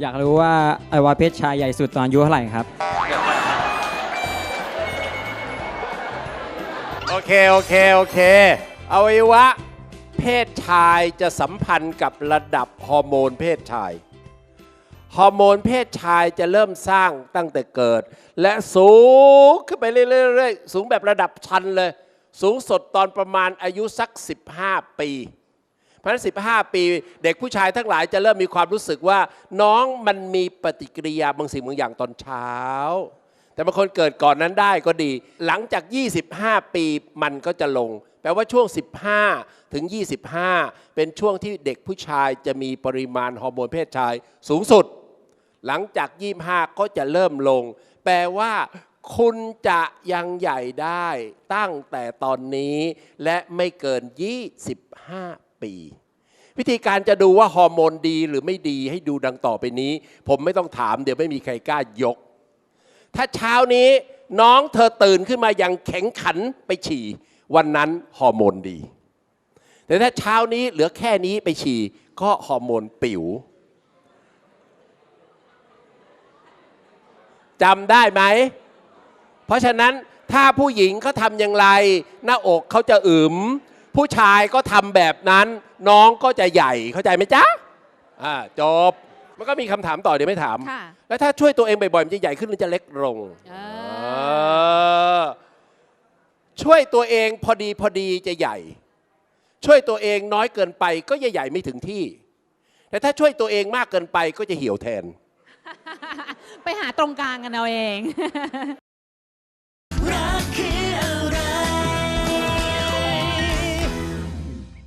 อยากรู้ว่าอวัยวะเพศชายใหญ่สุดตอนอายุเท่าไหร่ครับ โอเค โอเค โอเคอวัยวะ เพศชายจะสัมพันธ์กับระดับฮอร์โมนเพศชาย ฮอร์โมนเพศชายจะเริ่มสร้างตั้งแต่เกิด และสูงขึ้นไปเรื่อยๆ สูงแบบระดับชันเลย สูงสดตอนประมาณอายุสัก 15 ปี เพราะฉะนั้น15 ปี เด็กผู้ชายทั้งหลายจะเริ่มมีความรู้สึกว่า น้องมันมีปฏิกิริยาบางสิ่งบางอย่างตอนเช้า แต่บางคนเกิดก่อนนั้นได้ก็ดี หลังจาก 25 ปีมันก็จะลง แปลว่าช่วง 15 ถึง 25 เป็นช่วงที่เด็กผู้ชายจะมีปริมาณฮอร์โมนเพศชายสูงสุด หลังจาก 25 ก็จะเริ่มลง แปลว่าคุณจะยังใหญ่ได้ตั้งแต่ตอนนี้และไม่เกิน 25 ปี วิธีการจะดูว่าฮอร์โมนดีหรือไม่ดีให้ดูดังต่อไปนี้ ผมไม่ต้องถามเดี๋ยวไม่มีใครกล้ายก ถ้าเช้านี้น้องเธอตื่นขึ้นมาอย่างแข็งขันไปฉี่ วันนั้นฮอร์โมนดี แต่ถ้าเช้านี้เหลือแค่นี้ไปฉี่ก็ฮอร์โมนปิ๋วจำได้ไหม เพราะฉะนั้นถ้าผู้หญิงเขาทำอย่างไร หน้าอกเขาจะอึม ผู้ชายก็ทำแบบนั้น น้องก็จะใหญ่เข้าใจไหมจ๊ะอ่าจบ มันก็มีคำถามต่อเดี๋ยวไม่ถามค่ะแล้วถ้าช่วยตัวเองบ่อยๆมันจะใหญ่ขึ้นหรือจะเล็กลงเอเอออช่วยตัวเองพอดีพอดีจะใหญ่ ช่วยตัวเองน้อยเกินไปก็จะใหญ่ไม่ถึงที่ แต่ถ้าช่วยตัวเองมากเกินไปก็จะเหี่ยวแทน ไปหาตรงกลางกันเอาเอง